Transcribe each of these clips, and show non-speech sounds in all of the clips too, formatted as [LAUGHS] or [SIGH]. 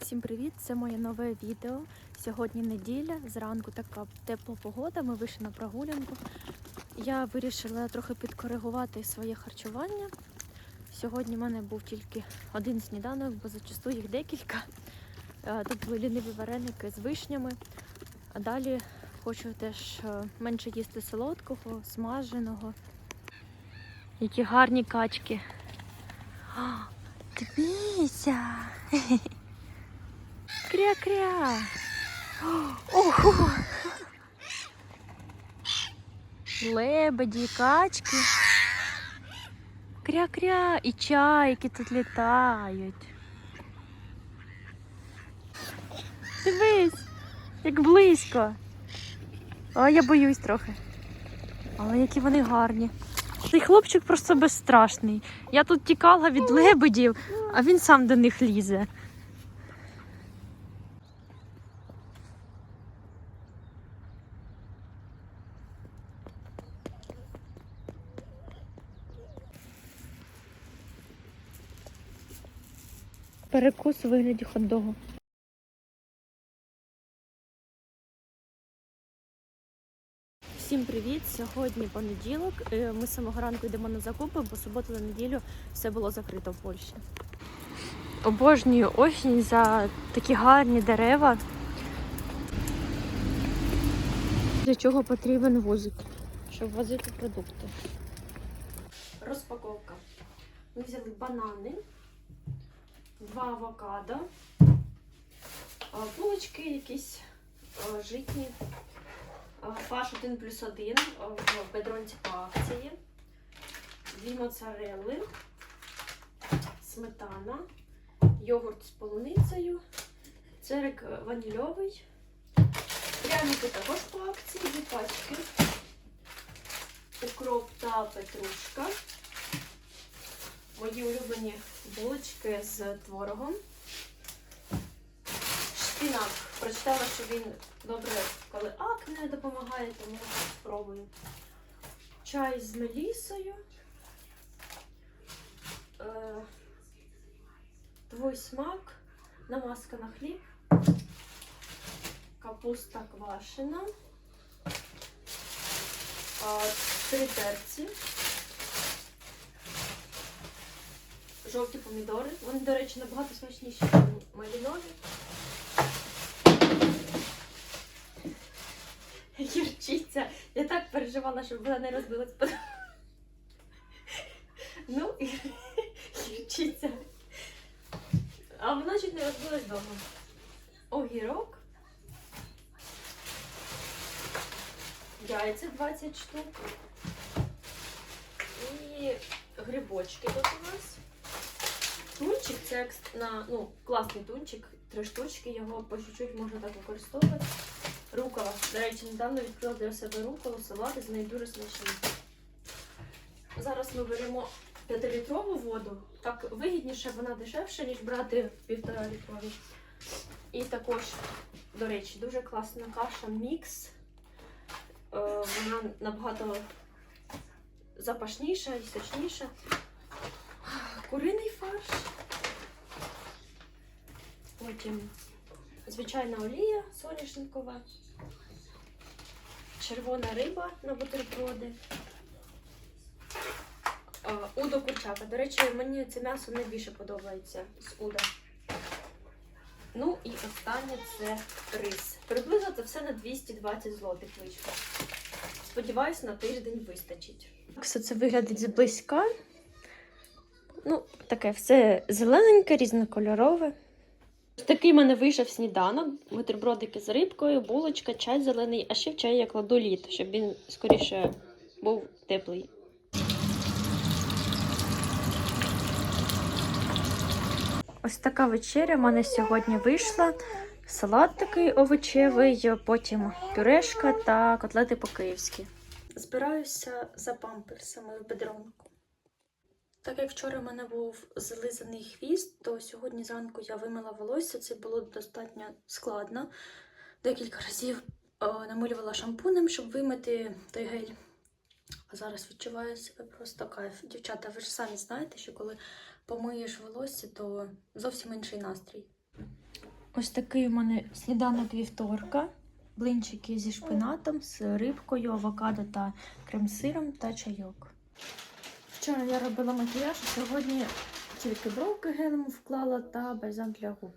Всім привіт! Це моє нове відео. Сьогодні неділя, зранку така тепла погода. Ми вийшли на прогулянку. Я вирішила трохи підкоригувати своє харчування. Сьогодні в мене був тільки один сніданок, бо зачасту їх декілька. Е, Тут були ліниві вареники з вишнями. А далі хочу теж е, менше їсти солодкого, смаженого. Які гарні качки. [GASPS] Дивіться! [LAUGHS] Кря-кря. Ого. Лебеді, качки. Кря-кря. І чайки тут літають. Дивись, як близько. А я боюсь трохи. Але які вони гарні. Цей хлопчик просто безстрашний. Я тут тікала від лебедів, а він сам до них лізе. Перекус у вигляді хот-догу. Всім привіт! Сьогодні понеділок. Е, Ми з самого ранку йдемо на закупи, бо суботу на неділю все було закрито в Польщі. Обожнюю осінь за такі гарні дерева. Для чого потрібен вузик? Щоб возити продукти. Розпаковка. Ми взяли банани, два авокадо, булочки якісь житні. Фарш 1 плюс 1 в бедронці по акції. Дві моцарелли, сметана, йогурт з полуницею, церик ванільовий. Пряники також по акції, дві пачки. Укроп та петрушка. Мої улюблені булочки з творогом. Шпінак. Прочитала, що він добре, коли акне допомагає, тому спробую. Чай з мелісою. Е, твой смак. Намазка на хліб. Капуста квашена. Три перці. Жовті помідори. Вони, до речі, набагато смачніші, ніж малінові. Гірчиця. Я так переживала, щоб вона не розбилась. Ну, гірчиця. А вона чуть не розбилась вдома. Огірок. Яйця 20 штук. І грибочки тут у нас. Тунчик це на, ну, класний тунчик, три штучки, його по чуть-чуть можна так використовувати. Рукола. До речі, недавно відкрила для себе руколу, салати, з неї дуже смачні. Зараз ми беремо 5-літрову воду. Так вигідніше, вона дешевша, ніж брати півтора літрові. І також, до речі, дуже класна каша мікс. Е, Вона набагато запашніша і сочніша. Куриний фарш. Потім звичайна олія соняшникова, червона риба на бутерброди. Удо курчака. До речі, мені це м'ясо найбільше подобається з уда. Ну і останнє це рис. Приблизно це все на 220 злотих вийшло. Сподіваюсь, на тиждень вистачить. Все це виглядить зблизька. Ну, таке все зелененьке, різнокольорове. Такий в мене вийшов сніданок. Бутербродики з рибкою, булочка, чай зелений, а ще в чай я кладу лід, щоб він скоріше був теплий. Ось така вечеря в мене сьогодні вийшла. Салат такий овочевий, потім пюрешка та котлети по-київськи. Збираюся за памперсами в бедронку. Так як вчора в мене був злизаний хвіст, то сьогодні зранку я вимила волосся. Це було достатньо складно. Декілька разів е, намилювала шампунем, щоб вимити той гель. А зараз відчуваю себе просто кайф. Дівчата, ви ж самі знаєте, що коли помиєш волосся, то зовсім інший настрій. Ось такий у мене сніданок вівторка. Блинчики зі шпинатом, з рибкою, авокадо та крем-сиром та чайок. Вчора я робила макіяж, а сьогодні тільки бровки гелем вклала та бальзам для губ.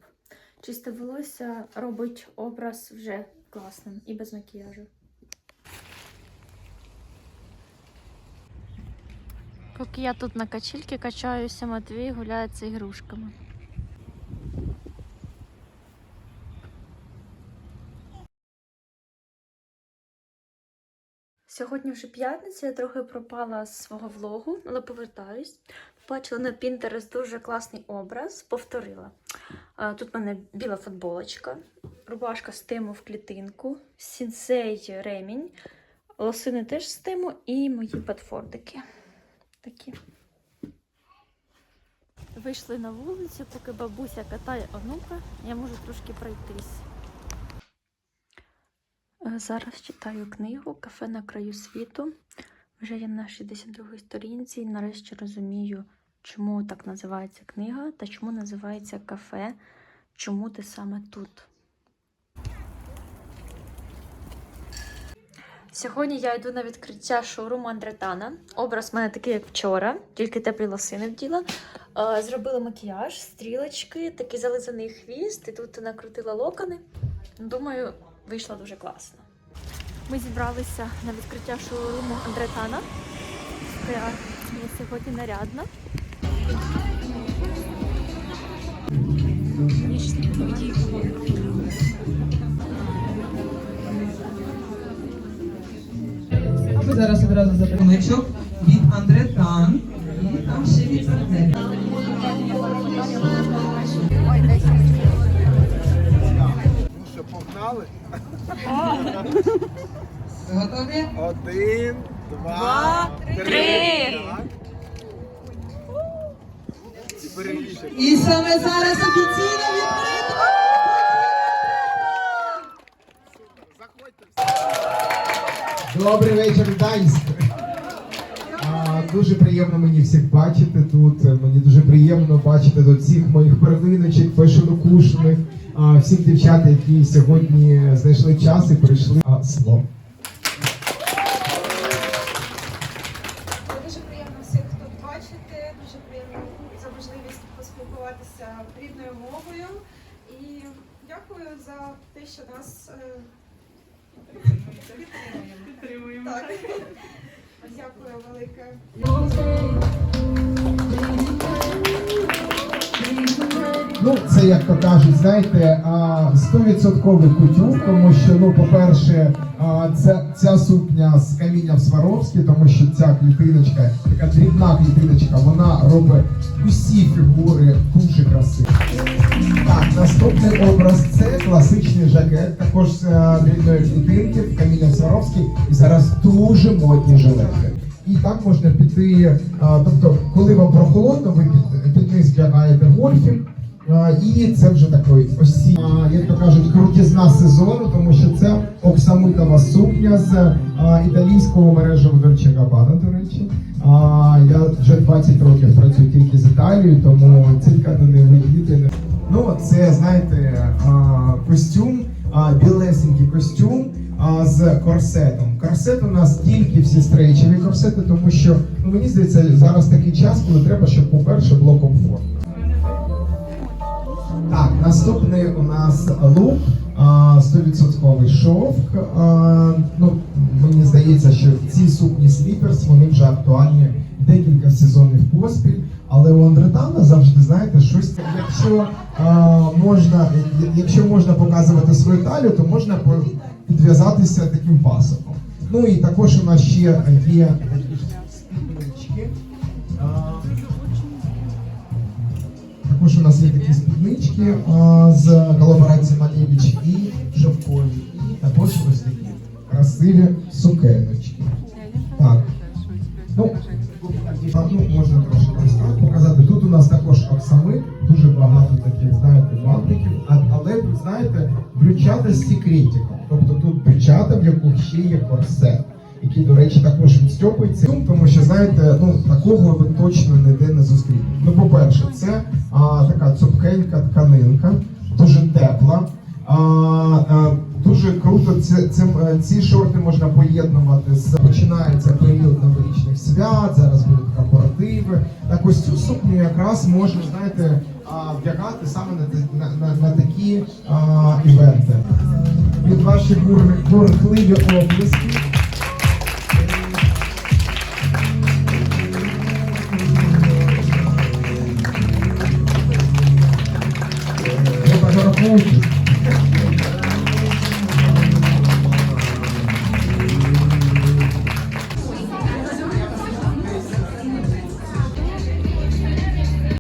Чисте волосся робить образ вже класним і без макіяжу. Поки я тут на качільки качаюся, Матвій гуляється ігрушками. Сьогодні вже п'ятниця, я трохи пропала з свого влогу, але повертаюсь. Побачила на Pinterest дуже класний образ, повторила. Тут в мене біла футболочка, рубашка з тему в клітинку, сінсей ремінь, лосини теж з тему і мої патфордики. Такі. Вийшли на вулицю, поки бабуся катає онука, я можу трошки пройтись. Зараз читаю книгу Кафе на краю світу. Вже я на 62-й сторінці і нарешті розумію, чому так називається книга та чому називається кафе, чому ти саме тут. Сьогодні я йду на відкриття шоуруму Андретана. Образ в мене такий, як вчора, тільки теплі лосини вділа. Е, Зробила макіяж, стрілочки, такий зализаний хвіст, і тут накрутила локони. Думаю, вийшло дуже класно. Ми зібралися на відкриття шоуруму Андретана. Я, я сьогодні нарядна. А ми зараз одразу запитанничок від Андре Тан. І там ще від партнерів. Ну що, погнали? Готові? Один, два, три. І саме зараз офіційно відкрито. Заходьте. Добрий вечір, Гданськ. Дуже приємно мені всіх бачити тут. Мені дуже приємно бачити тут всіх моїх первиночок, фешенокушних, всіх дівчат, які сьогодні знайшли час і прийшли. Слово. Дуже приємно всіх тут бачити, дуже приємно за можливість поспілкуватися рідною мовою. І дякую за те, що нас е, підтримуємо. Так. Дякую велике. Ну, це як то кажуть, знаєте, а, 100% кутюр, тому що, ну, по-перше, ця, ця сукня з каміння в Сваровській, тому що ця клітиночка, така дрібна клітиночка, вона робить усі фігури дуже красиві. Так, наступний образ це класичний жакет, також з дрібної клітинки, каміння в Сваровській, і зараз дуже модні жилети. І так можна піти, тобто, коли вам прохолодно, ви під, під низ вдягаєте гольфінг, і це вже такий осінь, як то кажуть, крутізна сезону, тому що це оксамитова сукня з італійського мережевого Dolce Gabbana, до речі. А, я вже 20 років працюю тільки з Італією, тому ці тканини виїти не Ну, це знаєте, костюм, білесенький костюм з корсетом. Корсет у нас тільки всі стрейчеві корсети, тому що ну, мені здається, зараз такий час, коли треба, щоб, по-перше, було комфортно. Так, наступний у нас лук, а, 100% шовк. Ну, мені здається, що ці сукні сліперс, вони вже актуальні декілька сезонів поспіль. Але у Андретана завжди знаєте щось. Якщо а, можна, якщо можна показувати свою талію, то можна підв'язатися таким пасоком. Ну і також у нас ще є також у нас є такі спіднички а, з колаборації Малевич і шовкові. І також ось такі красиві сукеночки. Так. Ну, ну, можна трошки ось показати. Тут у нас також оксамит, дуже багато таких, знаєте, бантиків, але знаєте, брючата з секретиком. Тобто тут брючата, в яких ще є корсет, який, до речі, також відстьопується. Тому що, знаєте, ну такого ви точно ніде не зустрінете. Ну, по-перше, це а, така цупкенька тканинка, дуже тепла. це, цим, е, ці шорти можна поєднувати з починається період новорічних свят, зараз будуть корпоративи. Так ось цю сукню якраз можна, знаєте, а, вдягати саме на, на, на, на такі а, івенти. Від бур- бурхливі оплески